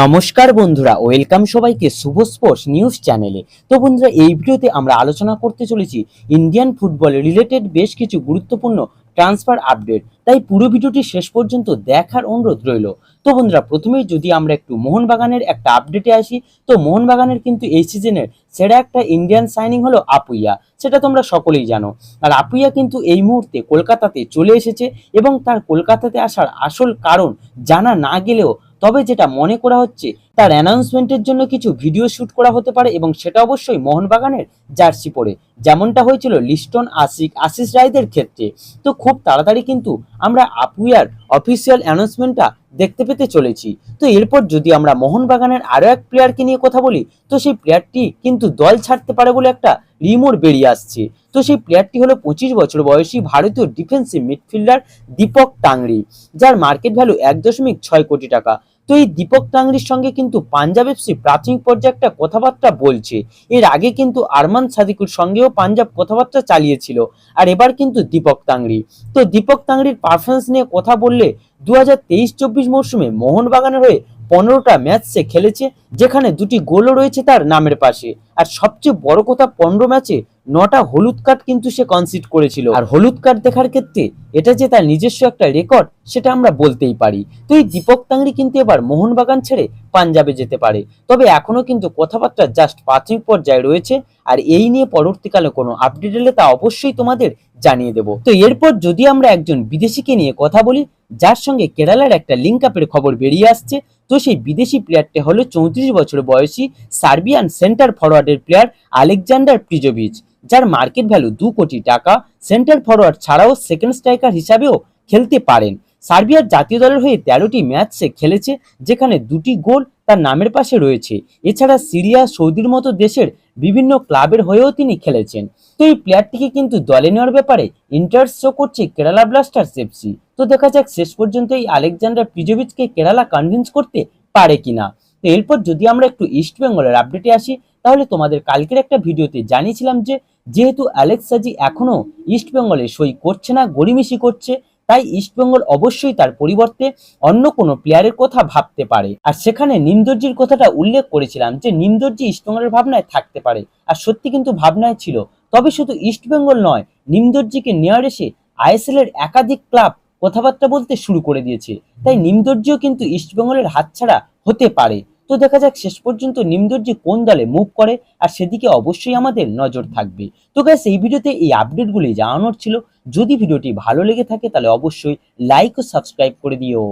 নমস্কার বন্ধুরা, ওয়েলকাম সবাইকে শুভ স্পোর্টস নিউজ চ্যানেলে। তো বন্ধুরা, এই ভিডিওতে আমরা আলোচনা করতে চলেছি ইন্ডিয়ান ফুটবল রিলেটেড বেশ কিছু গুরুত্বপূর্ণ ট্রান্সফার আপডেট। তাই পুরো ভিডিওটি শেষ পর্যন্ত দেখার অনুরোধ রইল। তো বন্ধুরা প্রথমেই যদি আমরা একটু মোহনবাগানের একটা আপডেটে আসি, তো মোহনবাগানের কিন্তু এই সিজনের সেরা একটা ইন্ডিয়ান সাইনিং হলো আপুইয়া। সেটা তোমরা সকলেই জানো। আর আপুইয়া কিন্তু এই মুহূর্তে কলকাতাতে চলে এসেছে এবং তার কলকাতাতে আসার আসল কারণ জানা না গেলেও তবে যেটা মনে করা হচ্ছে, তার অ্যানাউন্সমেন্টের জন্য কিছু ভিডিও শুট করা হতে পারে এবং সেটা অবশ্যই মোহনবাগানের জার্সি পরে। যেমনটা হয়েছিল লিস্টন আশিক, আশিস রায়দের ক্ষেত্রে। তো খুব তাড়াতাড়ি কিন্তু আমরা আপুইয়ার অফিসিয়াল অ্যানাউন্সমেন্টটা দেখতে পেতে চলেছি। তো এরপর যদি আমরা মোহনবাগানের আরও এক প্লেয়ারকে নিয়ে কথা বলি, তো সেই প্লেয়ারটি কিন্তু দল ছাড়তে পারে বলে একটা রিমোট বেরিয়ে আসছে। তো সেই প্লেয়ারটি হলো পঁচিশ বছর বয়সী ভারতীয় ডিফেন্সিভ মিডফিল্ডার দীপক টাংরি, যার মার্কেট ভ্যালু এক দশমিক ছয় কোটি টাকা। তো এই দীপক টাংরির সঙ্গে কিন্তু পাঞ্জাব এফসি প্রাথমিক পর্যায়ে একটা কথাবার্তা বলছে। এর আগে কিন্তু আরমান সাদিকুর সঙ্গেও পাঞ্জাব কথাবার্তা চালিয়েছিল। আর এবার কিন্তু দীপক টাংরি। তো দীপক টাংরির পারফরমেন্স নিয়ে কথা বললে দু হাজার তেইশ চব্বিশ মৌসুমে মোহনবাগানের হয়ে পনেরোটা ম্যাচ সে খেলেছে, যেখানে দুটি গোলও রয়েছে তার নামের পাশে। আর সবচেয়ে বড় কথা পনেরো ম্যাচে নটা হলুদ কার্ড কিন্তু সে কনসিড করেছিল। আর হলুদ কার্ড দেখার ক্ষেত্রে এটা যে তার নিজস্ব একটা রেকর্ড সেটা আমরা বলতেই পারি। তো এই দীপক তাংরি কিন্তু এবার মোহনবাগান ছেড়ে পাঞ্জাবে যেতে পারে। তবে এখনও কিন্তু কথাবার্তা জাস্ট প্রাথমিক পর্যায়ে রয়েছে, আর এই নিয়ে পরবর্তীকালে কোনো আপডেট এলে তা অবশ্যই তোমাদের জানিয়ে দেব। তো এরপর যদি আমরা একজন বিদেশিকে নিয়ে কথা বলি, যার সঙ্গে কেরালার একটা লিঙ্ক আপের খবর বেরিয়ে আসছে, তো সেই বিদেশি প্লেয়ারটি হলো চৌত্রিশ বছর বয়সী সার্বিয়ান সেন্টার ফরওয়ার্ডের প্লেয়ার আলেকজান্ডার প্রিজোভিচ। যার মার্কেট ভ্যালু দু কোটি টাকা সেন্টার ফরওয়ার্ড ছাড়াও সেকেন্ড স্ট্রাইকার হিসাবেও খেলতে পারেন। সার্বিয়ার জাতীয় দলের হয়ে তেরোটি ম্যাচ খেলেছে, যেখানে দুটি গোল তার নামের পাশে রয়েছে। এছাড়া সিরিয়া, সৌদির মতো দেশের বিভিন্ন ক্লাবের হয়েও তিনি খেলেছেন। তো এই প্লেয়ারটিকে কিন্তু দলে নেওয়ার ব্যাপারে ইন্টারেস্ট শো করছে কেরালা ব্লাস্টার্স এফসি তো দেখা যাক শেষ পর্যন্ত এই আলেকজান্ডার পিজোভিচকে কেরালা কনভিন্স করতে পারে কিনা। তো এরপর যদি আমরা একটু ইস্ট বেঙ্গলের আপডেটে আসি, তাহলে তোমাদের কালকের একটা ভিডিওতে জানিয়েছিলাম যে যেহেতু অ্যালেক্স সাজি এখনও ইস্ট সই করছে না গড়িমিশি করছে, তাই ইস্টবেঙ্গল অবশ্যই তার পরিবর্তে অন্য কোনো প্লেয়ারের কথা ভাবতে পারে। আর সেখানে নিমদর্জির কথাটা উল্লেখ করেছিলাম যে নিমদর্জি ইস্টবেঙ্গলের ভাবনায় থাকতে পারে। আর সত্যি কিন্তু ভাবনায় ছিল। তবে শুধু ইস্টবেঙ্গল নয় নিমদর্জিকে নেওয়ার এসে আইএসএল এর একাধিক ক্লাব কথাবার্তা বলতে শুরু করে দিয়েছে। তাই নিমদর্জিও কিন্তু ইস্টবেঙ্গলের হাতছাড়া হতে পারে। তো দেখা যাক শেষ পর্যন্ত নিমদর্জি কোন দলে মুভ করে, আর সেদিকে অবশ্যই আমাদের নজর থাকবে। তো গ্যাস এই ভিডিওতে এই আপডেটগুলি জানানোর ছিল। যদি ভিডিওটি ভালো লেগে থাকে, তাহলে অবশ্যই লাইক ও সাবস্ক্রাইব করে দিও।